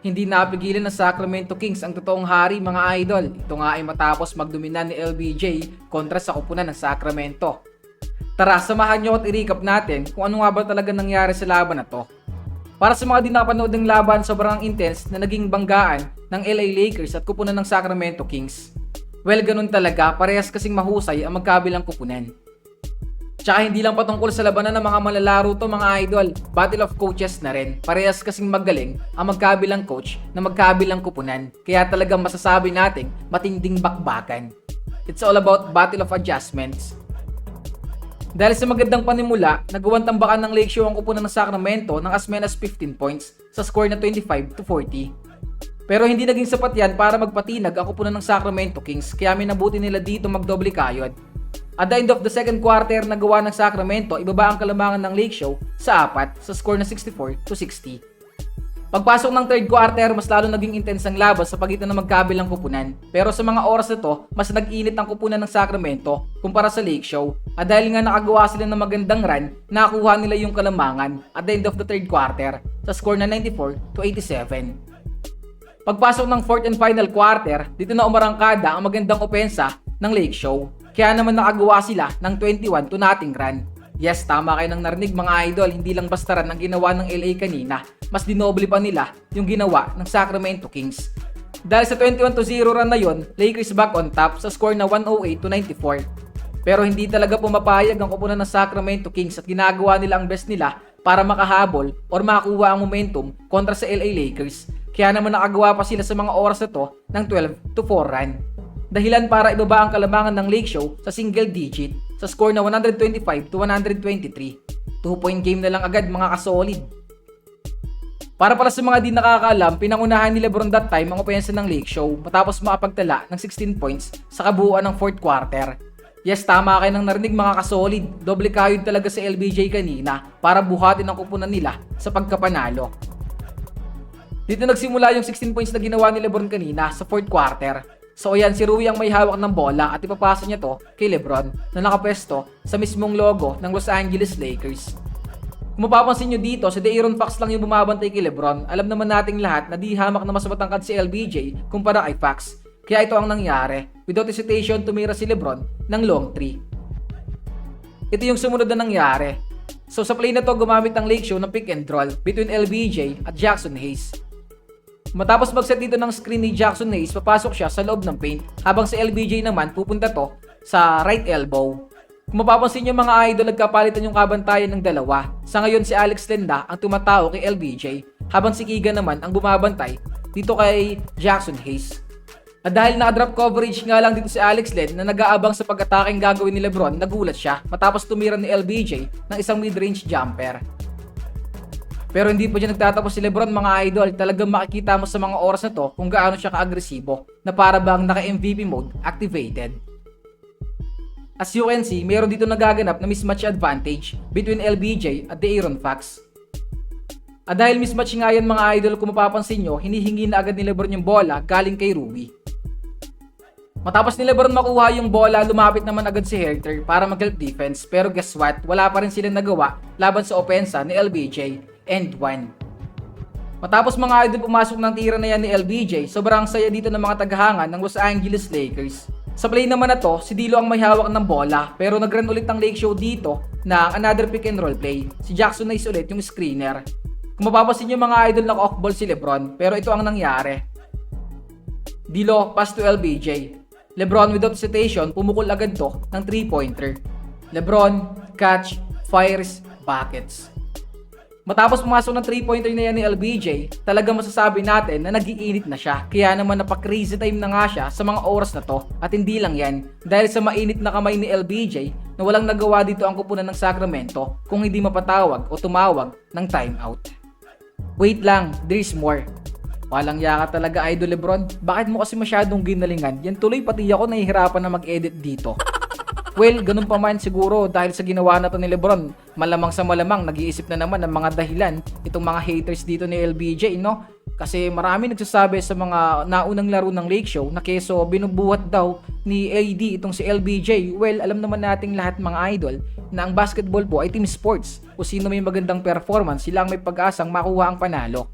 Hindi napigilan ng Sacramento Kings ang totoong hari mga idol. Ito nga ay matapos magdomina ni LBJ kontra sa kupunan ng Sacramento. Tara, samahan nyo at i-recap natin kung ano nga ba talaga nangyari sa laban na to. Para sa mga di nakapanood ng laban, sobrang intense na naging banggaan ng LA Lakers at kupunan ng Sacramento Kings. Well, ganun talaga, parehas kasing mahusay ang magkabilang kupunan. Tsaka hindi lang patungkol sa labanan ng mga malalaro to mga idol, battle of coaches na rin. Parehas kasing magaling ang magkabilang coach na magkabilang kupunan. Kaya talagang masasabi nating matinding bakbakan. It's all about battle of adjustments. Dahil sa magandang panimula, nagawang tambakan ng Lake Show ang kupunan ng Sacramento ng as many as 15 points sa score na 25 to 40. Pero hindi naging sapat yan para magpatinag ang kupunan ng Sacramento Kings kaya minabuti nila dito magdoble kayod. At the end of the second quarter, nagawa ng Sacramento ibaba ang kalamangan ng Lake Show sa apat sa score na 64 to 60. Pagpasok ng third quarter, mas lalo naging intense ang laban sa pagitan ng magkabilang kupunan. Pero sa mga oras na mas nag-init ang kupunan ng Sacramento kumpara sa Lake Show. At dahil nga nakagawa sila ng magandang run, nakakuha nila yung kalamangan at the end of the third quarter sa score na 94 to 87. Pagpasok ng fourth and final quarter, dito na umarangkada ang magandang opensa ng Lake Show. Kaya naman nakagawa sila ng 21 to nothing run. Yes, tama kayo ng narinig mga idol, hindi lang basta run ang ginawa ng LA kanina, mas dinoble pa nila yung ginawa ng Sacramento Kings. Dahil sa 21 to 0 run na yon, Lakers back on top sa score na 108 to 94. Pero hindi talaga pumapayag ang kupunan ng Sacramento Kings at ginagawa nila ang best nila para makahabol or makakuha ang momentum kontra sa LA Lakers. Kaya naman nakagawa pa sila sa mga oras na to ng 12 to 4 run. Dahilan para ibaba ang kalamangan ng Lake Show sa single digit sa score na 125 to 123. 2-point game na lang agad mga kasolid. Para pala sa mga di nakakaalam, pinangunahan ni Lebron that time ang opensa ng Lake Show matapos makapagtala ng 16 points sa kabuuan ng fourth quarter. Yes, tama kayo ng narinig mga kasolid. Doble kayod talaga sa LBJ kanina para buhatin ang kupunan nila sa pagkapanalo. Dito nagsimula yung 16 points na ginawa ni Lebron kanina sa fourth quarter. So ayan, si Rui ang may hawak ng bola at ipapasa niya to kay Lebron na nakapwesto sa mismong logo ng Los Angeles Lakers. Kung mapapansin nyo dito, si De'Aaron Fox lang yung bumabantay kay Lebron. Alam naman nating lahat na di hamak na mas matangkad si LBJ kumpara kay Fox. Kaya ito ang nangyari. Without hesitation, tumira si Lebron ng long three. Ito yung sumunod na nangyari. So sa play na to, gumamit ang Lake Show ng pick and roll between LBJ at Jackson Hayes. Matapos mag-set dito ng screen ni Jackson Hayes, papasok siya sa loob ng paint, habang si LBJ naman pupunta to sa right elbow. Kung mapapansin nyo mga idol, nagkapalitan yung kabantayan ng dalawa. Sa ngayon si Alex Lenda ang tumatao kay LBJ, habang si Keegan naman ang bumabantay dito kay Jackson Hayes. At dahil naka-drop coverage nga lang dito si Alex Len na nag-aabang sa pag-ataking gagawin ni Lebron, nagulat siya matapos tumira ni LBJ ng isang mid-range jumper. Pero hindi pa dyan nagtatapos si Lebron mga idol. Talagang makikita mo sa mga oras na to kung gaano siya ka-agresibo na para bang naka-MVP mode activated. As you can see, meron dito nagaganap na mismatch advantage between LBJ at De'Aaron Fox. At dahil mismatch nga yan mga idol kung mapapansin nyo, hinihingi na agad ni Lebron yung bola galing kay Rui. Matapos ni Lebron makuha yung bola, lumapit naman agad si Herter para mag-help defense. Pero guess what? Wala pa rin sila nagawa laban sa opensa ni LBJ and 1. Matapos mga idol pumasok ng tira na yan ni LBJ, sobrang saya dito ng mga tagahangan ng Los Angeles Lakers. Sa play naman na to, si Dilo ang may hawak ng bola pero nag-run ulit ang Lake Show dito na another pick and roll play. Si Jackson Nice ulit yung screener. Kung mapapansin nyo mga idol na off ball si Lebron pero ito ang nangyari. Dilo pass to LBJ. Lebron without hesitation pumukol agad to ng 3-pointer. Lebron, catch, fires, buckets. Matapos pumasok ng 3-pointer na yan ni LBJ, talaga masasabi natin na nagiinit na siya. Kaya naman napaka-crazy time na nga siya sa mga oras na to. At hindi lang yan, dahil sa mainit na kamay ni LBJ na walang nagawa dito ang kupunan ng Sacramento kung hindi mapatawag o tumawag ng timeout. Wait lang, there's more. Walang yaka talaga Idol Lebron. Bakit mo kasi masyadong ginalingan? Yan tuloy pati ako nahihirapan na mag-edit dito. Well, ganun pa man siguro dahil sa ginawa na to ni Lebron. Malamang sa malamang, nag-iisip na naman ng mga dahilan itong mga haters dito ni LBJ, no? Kasi marami nagsasabi sa mga naunang laro ng Lake Show na keso binubuhat daw ni AD itong si LBJ. Well, alam naman nating lahat mga idol na ang basketball po ay team sports. O sino may magandang performance, sila ang may pag-asang makuha ang panalo.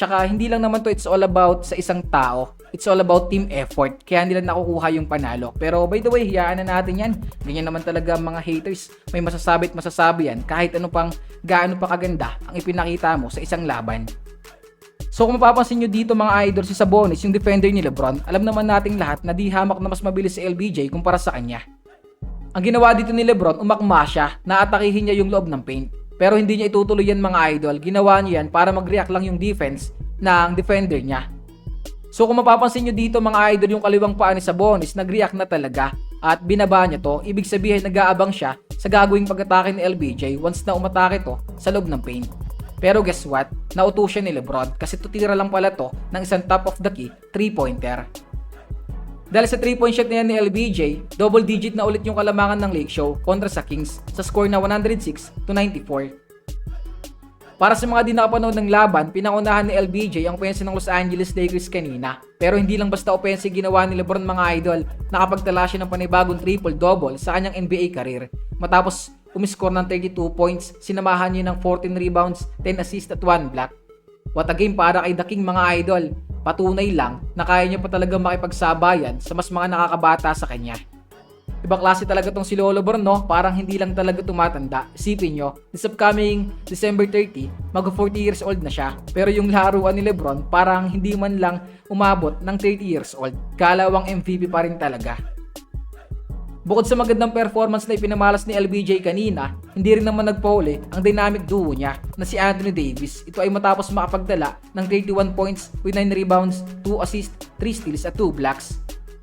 Tsaka hindi lang naman to it's all about sa isang tao. It's all about team effort. Kaya nila nakukuha yung panalo. Pero by the way, hiyaan na natin yan. Ganyan naman talaga mga haters. May masasabi at masasabi yan kahit ano pang gaano pa kaganda ang ipinakita mo sa isang laban. So kung mapapansin nyo dito mga idol si Sabonis, yung defender ni Lebron, alam naman nating lahat na di hamak na mas mabilis si LBJ kumpara sa kanya. Ang ginawa dito ni Lebron, umakma siya na atakihin niya yung loob ng paint. Pero hindi niya itutuloy yan mga idol, ginawa niya yan para mag-react lang yung defense ng defender niya. So kung mapapansin nyo dito mga idol yung kaliwang paa ni Sabonis, nag-react na talaga at binaba niya to, ibig sabihin nag-aabang siya sa gagawing pag-atake ni LBJ once na umatake to sa loob ng paint. Pero guess what? Nauto siya ni Lebron kasi tutira lang pala to ng isang top of the key 3-pointer. Dahil sa 3-point shot na yan ni LBJ, double digit na ulit yung kalamangan ng Lake Show kontra sa Kings sa score na 106 to 94. Para sa mga di nakapanood ng laban, pinangunahan ni LBJ ang opensa ng Los Angeles Lakers kanina. Pero hindi lang basta opensa ginawa ni Lebron mga idol, nakapagtala siya ng panibagong triple-double sa kanyang NBA career. Matapos umiscore ng 32 points, sinamahan niya ng 14 rebounds, 10 assists at 1 block. What a game para kay The King mga idol. Patunay lang na kaya niya pa talaga makipagsabayan sa mas mga nakakabata sa kanya. Ibang klase talaga tong si Lolo Bron, no? Parang hindi lang talaga tumatanda. Isipin nyo, this upcoming December 30, mag 40 years old na siya. Pero yung laruan ni Lebron, parang hindi man lang umabot ng 30 years old. Kalawang MVP pa rin talaga. Bukod sa magandang performance na ipinamalas ni LBJ kanina, hindi rin naman nagpauli ang dynamic duo niya na si Anthony Davis. Ito ay matapos makapagdala ng 31 points with 9 rebounds, 2 assists, 3 steals at 2 blocks.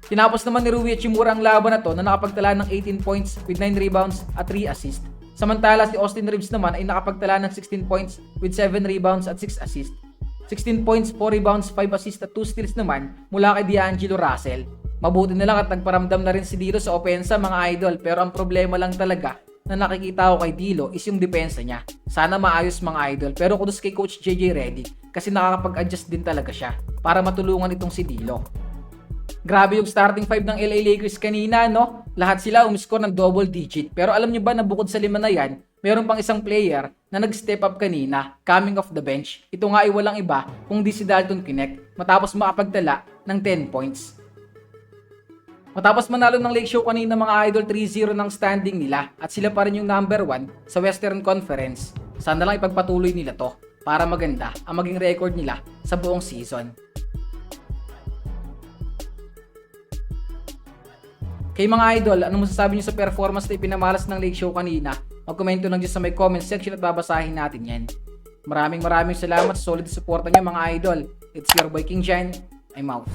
Tinapos naman ni Rui Hachimura ang laban na to na nakapagtala ng 18 points with 9 rebounds at 3 assists. Samantala si Austin Reeves naman ay nakapagtala ng 16 points with 7 rebounds at 6 assists. 16 points, 4 rebounds, 5 assists at 2 steals naman mula kay D'Angelo Russell. Mabuti na lang at nagparamdam na rin si Dilo sa opensa mga idol pero ang problema lang talaga na nakikita ko kay Dilo is yung depensa niya. Sana maayos mga idol pero kudos kay Coach JJ Reddy kasi nakakapag-adjust din talaga siya para matulungan itong si Dilo. Grabe yung starting five ng LA Lakers kanina, no? Lahat sila umiscore ng double digit. Pero alam nyo ba na bukod sa lima na yan, meron pang isang player na nag-step up kanina, coming off the bench. Ito nga ay walang iba kung di si Dalton Kinect matapos makapagtala ng 10 points. Matapos manalo ng Lake Show kanina mga idol 3-0 ng standing nila at sila pa rin yung number 1 sa Western Conference. Sana lang ipagpatuloy nila to para maganda ang maging record nila sa buong season. Kay mga idol, anong masasabi niyo sa performance na ipinamalas ng Lake Show kanina? Magkomento lang dyan sa may comment section at babasahin natin yan. Maraming maraming salamat sa solid support niyo mga idol. It's your boy King Jen. I'm out.